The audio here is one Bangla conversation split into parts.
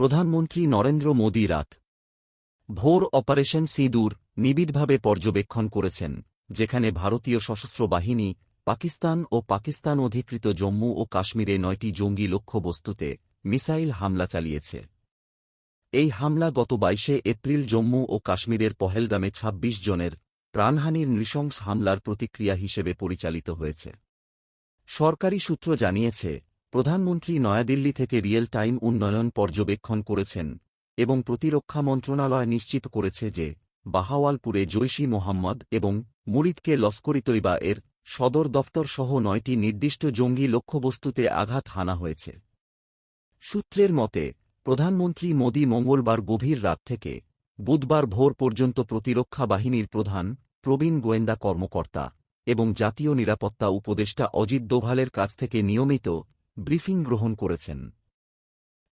প্রধানমন্ত্রী নরেন্দ্র মোদী রাত ভোর অপারেশন সিঁদুর নিবিড়ভাবে পর্যবেক্ষণ করেছেন, যেখানে ভারতীয় সশস্ত্র বাহিনী, পাকিস্তান ও পাকিস্তান অধিকৃত জম্মু ও কাশ্মীরে নয়টি জঙ্গি লক্ষ্যবস্তুতে মিসাইল হামলা চালিয়েছে। এই হামলা গত বাইশে এপ্রিল জম্মু ও কাশ্মীরের পহেলগামে ২৬ জনের প্রাণহানির নৃশংস হামলার প্রতিক্রিয়া হিসেবে পরিচালিত হয়েছে। সরকারি সূত্র জানিয়েছে প্রধানমন্ত্রী নয়াদিল্লি থেকে রিয়েল টাইম উন্নয়ন পর্যবেক্ষণ করেছেন এবং প্রতিরক্ষা মন্ত্রণালয় নিশ্চিত করেছে যে বাহাওয়ালপুরে জৈশি মোহাম্মদ এবং মুরিদকে লস্করি তৈবা এর সদর দফতর সহ নয়টি নির্দিষ্ট জঙ্গি লক্ষ্যবস্তুতে আঘাত হানা হয়েছে। সূত্রের মতে, প্রধানমন্ত্রী মোদী মঙ্গলবার গভীর রাত থেকে বুধবার ভোর পর্যন্ত প্রতিরক্ষা বাহিনীর প্রধান প্রবীণ গোয়েন্দা কর্মকর্তা এবং জাতীয় নিরাপত্তা উপদেষ্টা অজিত দোভালের কাছ থেকে নিয়মিত ব্রিফিং গ্রহণ করেছেন।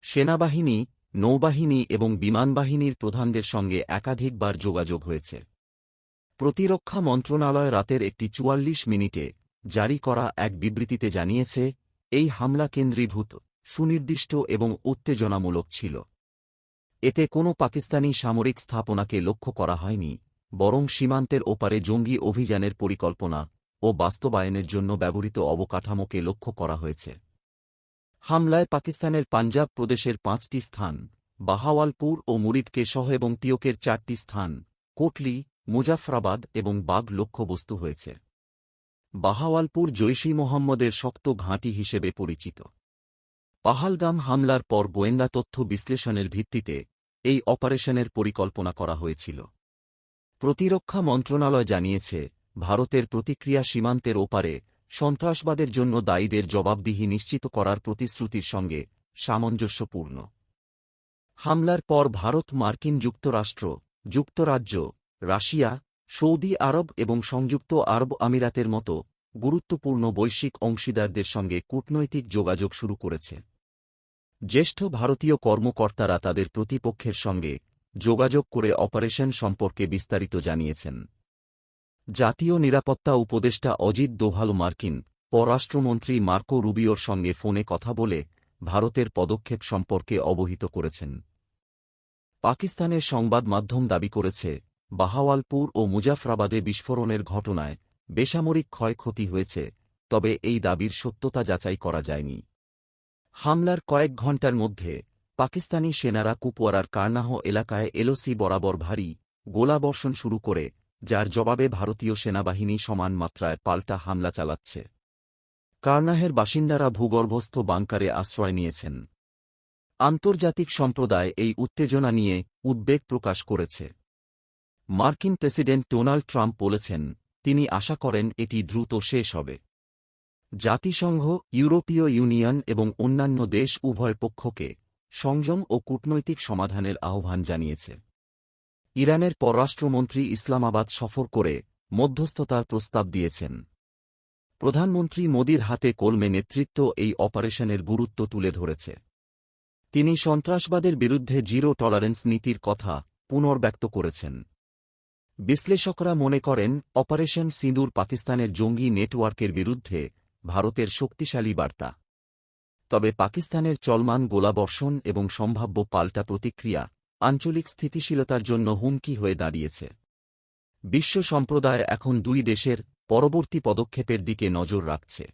সেনাবাহিনী, নৌবাহিনী এবং বিমানবাহিনীর প্রধানদের সঙ্গে একাধিকবার যোগাযোগ হয়েছে। প্রতিরক্ষা মন্ত্রণালয় রাতের একটি চুয়াল্লিশ মিনিটে জারি করা এক বিবৃতিতে জানিয়েছে, এই হামলা কেন্দ্রীভূত, সুনির্দিষ্ট এবং উত্তেজনামূলক ছিল। এতে কোনো পাকিস্তানি সামরিক স্থাপনাকে লক্ষ্য করা হয়নি, বরং সীমান্তের ওপারে জঙ্গি অভিযানের পরিকল্পনা ও বাস্তবায়নের জন্য ব্যবহৃত অবকাঠামোকে লক্ষ্য করা হয়েছে। হামলায় পাকিস্তানের পাঞ্জাব প্রদেশের পাঁচটি স্থান, বাহাওয়ালপুর ও মুরিদকে সহ এবং পিওকের চারটি স্থান, কোটলি, মুজাফরাবাদ এবং বাগ লক্ষ্যবস্তু হয়েছে। বাহাওয়ালপুর জৈশি মোহাম্মদের শক্ত ঘাঁটি হিসেবে পরিচিত। পাহালগাম হামলার পর গোয়েন্দা তথ্য বিশ্লেষণের ভিত্তিতে এই অপারেশনের পরিকল্পনা করা হয়েছিল। প্রতিরক্ষা মন্ত্রণালয় জানিয়েছে, ভারতের প্রতিক্রিয়া সীমান্তের ওপারে সন্ত্রাসবাদের জন্য দায়ীদের জবাবদিহি নিশ্চিত করার প্রতিশ্রুতির সঙ্গে সামঞ্জস্যপূর্ণ। হামলার পর ভারত, মার্কিন যুক্তরাষ্ট্র, যুক্তরাজ্য, রাশিয়া, সৌদি আরব এবং সংযুক্ত আরব আমিরাতের মতো গুরুত্বপূর্ণ বৈশ্বিক অংশীদারদের সঙ্গে কূটনৈতিক যোগাযোগ শুরু করেছে। জ্যেষ্ঠ ভারতীয় কর্মকর্তারা তাদের প্রতিপক্ষের সঙ্গে যোগাযোগ করে অপারেশন সম্পর্কে বিস্তারিত জানিয়েছেন। জাতীয় নিরাপত্তা উপদেষ্টা অজিত দোভাল মার্কিন পররাষ্ট্রমন্ত্রী মার্কো রুবিওর সঙ্গে ফোনে কথা বলে ভারতের পদক্ষেপ সম্পর্কে অবহিত করেছেন। পাকিস্তানের সংবাদ মাধ্যম দাবি করেছে, বাহাওয়ালপুর ও মুজাফরাবাদে বিস্ফোরণের ঘটনায় বেসামরিক ক্ষয়ক্ষতি হয়েছে, তবে এই দাবির সত্যতা যাচাই করা যায়নি। হামলার কয়েক ঘণ্টার মধ্যে পাকিস্তানি সেনারা কুপওয়ারার কার্নাহ এলাকায় এলওসি বরাবর ভারী গোলাবর্ষণ শুরু করে যার জবাবে ভারতীয় সেনাবাহিনী সমান মাত্রায় পাল্টা হামলা চালাচ্ছে। কার্নাহের বাসিন্দারা ভূগর্ভস্থ বাংকারে আশ্রয় নিয়েছেন। আন্তর্জাতিক সম্প্রদায় এই উত্তেজনা নিয়ে উদ্বেগ প্রকাশ করেছে। মার্কিন প্রেসিডেন্ট ডোনাল্ড ট্রাম্প বলেছেন, তিনি আশা করেন এটি দ্রুত শেষ হবে। জাতিসংঘ, ইউরোপীয় ইউনিয়ন এবং অন্যান্য দেশ উভয় পক্ষকে সংযম ও কূটনৈতিক সমাধানের আহ্বান জানিয়েছে। ইরানের পররাষ্ট্রমন্ত্রী ইসলামাবাদ সফর করে মধ্যস্থতার প্রস্তাব দিয়েছেন। প্রধানমন্ত্রী মোদীর হাতে কলমে নেতৃত্ব এই অপারেশনের গুরুত্ব তুলে ধরেছে। তিনি সন্ত্রাসবাদের বিরুদ্ধে জিরো টলারেন্স নীতির কথা পুনর্ব্যক্ত করেছেন। বিশ্লেষকরা মনে করেন, অপারেশন সিঁদুর পাকিস্তানের জঙ্গি নেটওয়ার্কের বিরুদ্ধে ভারতের শক্তিশালী বার্তা। তবে পাকিস্তানের চলমান গোলাবর্ষণ এবং সম্ভাব্য পাল্টা প্রতিক্রিয়া আঞ্চলিক স্থিতিশীলতার জন্য হুমকি হয়ে দাঁড়িয়েছে। বিশ্ব সম্প্রদায় এখন দুই দেশের পরবর্তী পদক্ষেপের দিকে নজর রাখছে।